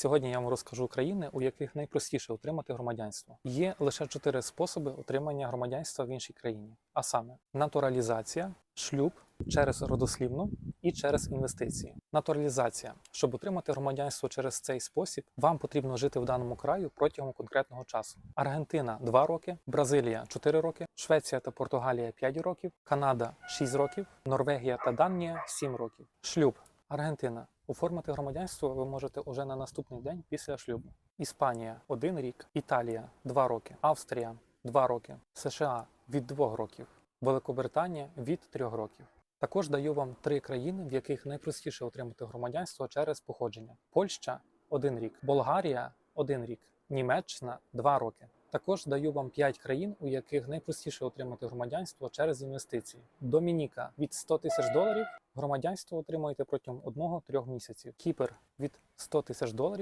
Сьогодні я вам розкажу країни, у яких найпростіше отримати громадянство. Є лише чотири способи отримання громадянства в іншій країні: а саме натуралізація, шлюб через родослівну і через інвестиції. Натуралізація, щоб отримати громадянство через цей спосіб, вам потрібно жити в даному краю протягом конкретного часу. Аргентина 2 роки, Бразилія 4 роки, Швеція та Португалія 5 років, Канада 6 років, Норвегія та Данія 7 років. Шлюб Аргентина. Оформити громадянство ви можете уже на наступний день після шлюбу. Іспанія 1 рік, Італія 2 роки, Австрія 2 роки, США від 2 років, Великобританія від 3 років. Також даю вам три країни, в яких найпростіше отримати громадянство через походження: Польща 1 рік, Болгарія 1 рік, Німеччина 2 роки. Також даю вам 5 країн, у яких найпростіше отримати громадянство через інвестиції. Домініка від 100 тисяч доларів. Громадянство отримаєте протягом 1-3 місяців. Кіпер від 100 тисяч доларів.